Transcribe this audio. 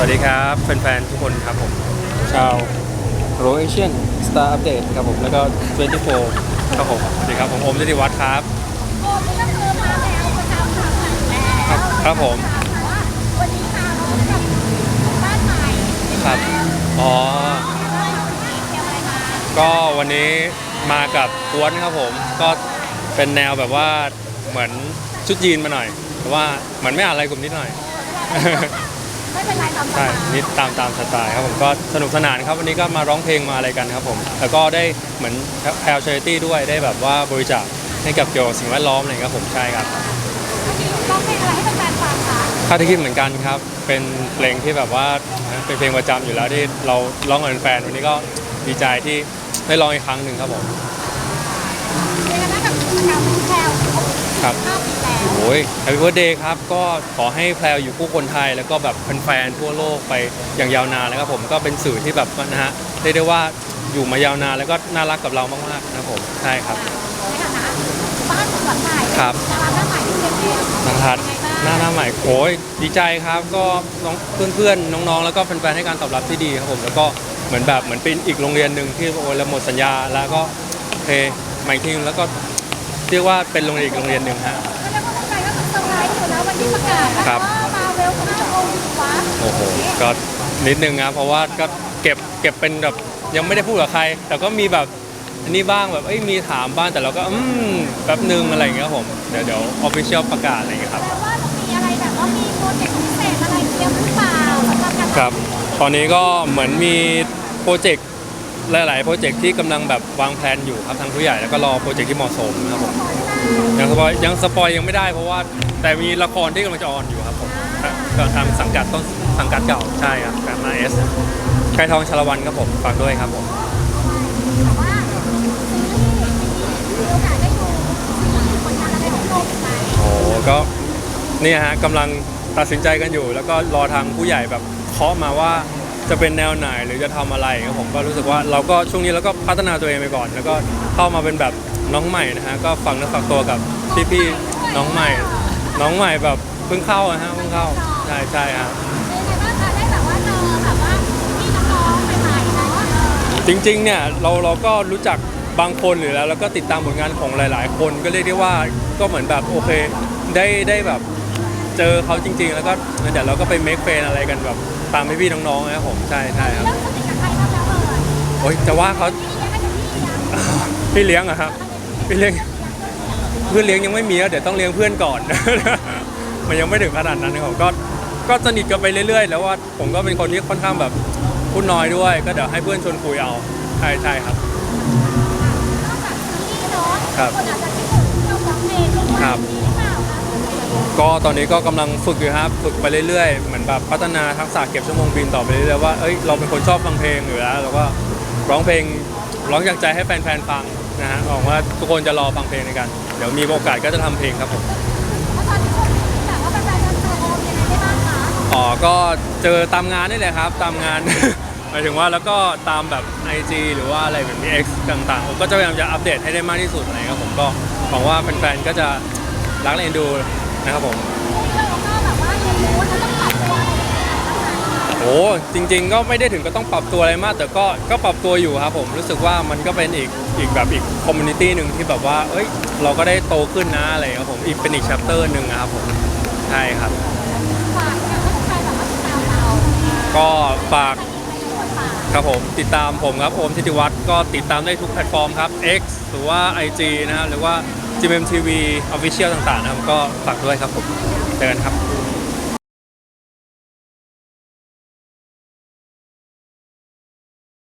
วัสดีครับแฟนๆทุกคนครับผม ชาวโรเอเชียนสตาร์อัปเดตครับผม แล้วก็ 24 ครับผม สวัสดีครับ ผมโอมธิติวัฒน์ครับ โอ้นี่ก็คือมาแล้วประจำสามวันแล้วครับครับผม แต่ว่าวันนี้มาพร้อมกับบ้านใหม่ครับ อ๋อเตรียมอะไรมาก็วันนี้มากับกวนครับผม ก็เป็นแนวแบบว่าเหมือนชุดยีนมาหน่อย แต่ว่าเหมือนไม่อ่านอะไรกลุ่มนิดหน่อย ไม่เป็นไรตามสใช่บายนิดตามตามสไตล์ครับผมก็สนุกสนานครับวันนี้ก็มาร้องเพลงมาอะไรกันครับผม แล้วก็ได้เหมือนแพลชาริตี้ด้วยได้แบบว่าบริจาคให้กับเกี่ยวกับสิ่งแวดล้อมอะไรอย่างเงี้ยครับผมใช่ครับร้องเพลงอะไรให้แฟนๆฟังคะค่าที่คิดเหมือนกันครับ เป็นเพลงที่แบบว่าเป็นเพลงประจำอยู่แล้วที่เราร้องกับแฟนๆวันนี้ก็ดีใจที่ได้ร้องอีกครั้งหนึ่งครับผมเป็นไงบ้างกับกิจกรรมแพลวครบ ครับห้าปีแล้วโอ้ย Happy Birthday ครับ ก็ขอให้แพลวอยู่คู่คนไทย แล้วก็แบบแฟนๆทั่วโลกไปอย่างยาวนานนะครับผมก็เป็นสื่อที่แบบนะฮะเรียกได้ว่าอยู่มายาวนานแล้วก็น่ารักกับเรามากๆนะครับผมใช่ครับในฐานะบ้านหลังใหม่ครับดาราหน้าใหม่ที่เรียนเองนะครับเป็นไงบ้างหน้าหน้าใหม่โอ้ยดีใจครับก็น้องเพื่อนๆน้องๆ แล้วก็แฟนๆให้การตอบรับที่ดีครับผมแล้วก็เหมือนแบบเหมือนเป็นอีกโรงเรียนหนึ่งที่โอ้ยเราหมดสัญญาแล้วก็โอเคใหม่ทีนึงแล้วก็เรียกว่าเป็นโรงเรียนอีกโรงเรียนหนึ่งฮะ ที่ประกาศนะครับว่ามาเวลข้าวองค์ฟ้าโอ้โห ก็นิดนึงนะเพราะว่าก็เก็บเก็บเป็นแบบยังไม่ได้พูดกับใคร แต่ก็มีแบบอันนี้บ้างแบบเอ้ยมีถามบ้างแต่เราก็อืมแป๊บนึงอะไรอย่างเงี้ยครับผมเดี๋ยวเดี๋ยวออฟฟิเชียลประกาศอะไรอย่างเงี้ยครับ แต่ว่าเรามีอะไรแบบว่ามีโปรเจกต์พิเศษอะไรเตรียมหรือเปล่าสำหรับการครับ ตอนนี้ก็เหมือนมีโปรเจกต์ หลาย ๆ โปรเจกต์ที่กำลังแบบวางแผนอยู่ครับทางผู้ใหญ่แล้วก็รอโปรเจกต์ที่เหมาะสมนะครับผมยังสปอยยังสปอยยังไม่ได้เพราะว่าแต่มีละครที่กำลังจะออนอยู่ครับผมก็ทางสังกัดต้นสังกัดเก่าใช่ครับแบบมาเอสไก่ทองชลวันครับผมฝากด้วยครับผมโอกาสได้ดูซีรีส์ผลงานอะไรของโลกไหมโอ้ก็เนี่ยฮะกำลังตัดสินใจกันอยู่ แล้วก็รอทางผู้ใหญ่แบบเคาะมาว่า จะเป็นแนวไหนหรือจะทำอะไรครับผมก็รู้สึกว่าเราก็ช่วงนี้เราก็พัฒนาตัวเองไปก่อน แล้วก็เข้ามาเป็นแบบน้องใหม่นะฮะก็ฟังและฝากตัวกับพี่ๆน้องใหม่ น้องใหม่แบบเพิ่งเข้าอะฮะเพิ่งเข้าใช่ใช่ฮะเป็นไงบ้างคะได้แบบว่าเจอแบบว่าพี่น้องๆใหม่ๆเนาะจริงๆ เนี่ยเราเราก็รู้จักบางคนหรือแล้วแล้วก็ติดตามผลงานของหลาย ๆ คนก็เรียกได้ว่าก็เหมือนแบบโอเค ได้ได้แบบ เจอเขาจริง ๆ แล้วก็เดี๋ยวเราก็ไปเมคเฟนอะไรกันแบบตามพี่ๆน้องๆนะครับผมใช่ใช่ครับเริ่มสนิทกับใครบ้างแล้วเอ่ยโอ๊ยจะว่าเขาพี่เลี้ยงกับพี่เลี้ยงพี่เลี้ยงอะครับพี่เลี้ยงเพื่อนเลี้ยงยังไม่มีอะเดี๋ยวต้องเลี้ยงเพื่อนก่อน มันยังไม่ถึงขนาดนั้นนะครับก็ก็สนิทกันไปเรื่อย ๆ แล้วว่าผมก็เป็นคนที่ค่อนข้างแบบพูดน้อยด้วย ก็เดี๋ยวให้เพื่อนชวนคุยเอาใช่ใช่ครับ นอกจากซีรีส์เนาะครับ คนอาจจะคิดถึงเราร้องเพลงด้วยครับ มีหรือเปล่าคะ ก็ตอนนี้ก็กำลังฝึกอยู่ครับฝึกไปเรื่อยๆ เหมือนแบบพัฒนาทักษะเก็บชั่วโมงบินต่อไปเรื่อยๆว่าเอ้ยเราเป็นคนชอบฟังเพลงอยู่แล้วแล้วก็ร้องเพลงร้องจากใจให้แฟนๆฟังนะฮะหวังว่าทุกคนจะรอฟังเพลงในกัน เดี๋ยวมีโอกาสก็จะทำเพลงครับผมแล้วตอนนี้คนแบบว่าเป็นแฟนๆจะเจอโอมยังไงได้บ้างคะอ๋อก็เจอตามงานนี่แหละครับตามงานหมายถึงว่าแล้วก็ตามแบบ IG หรือว่าอะไรแบบนี้ X ต่างๆผมก็จะพยายามจะอัปเดตให้ได้มากที่สุดอะไรครับผมก็หวังว่าแฟนๆก็จะรักและเอ็นดู นะครับผมเราก็แบบว่าเรียนรู้แล้วต้องปรับตัวโอ้จริง ๆ ก็ไม่ได้ถึงก็ต้องปรับตัวอะไรมาก แต่ก็ก็ปรับตัวอยู่ครับผมรู้สึกว่ามันก็เป็นอีกอีกแบบอีกคอมมูนิตี้หนึ่งที่แบบว่า เอ้ย เราก็ได้โตขึ้นนะอะไรครับผมอีกเป็นอีก c h ปเตอร์หนึ่งอะครับผมใช่ครับก็ฝากครับผมติดตามผมครับโอมทิติวัฒน์ก็ติดตามได้ทุกแพลตฟอร์มครับ X หรือว่า IG นะหรือว่า GMMTV Official ต่างๆนะครับก็ฝากด้วยครับผมเจอกันครับ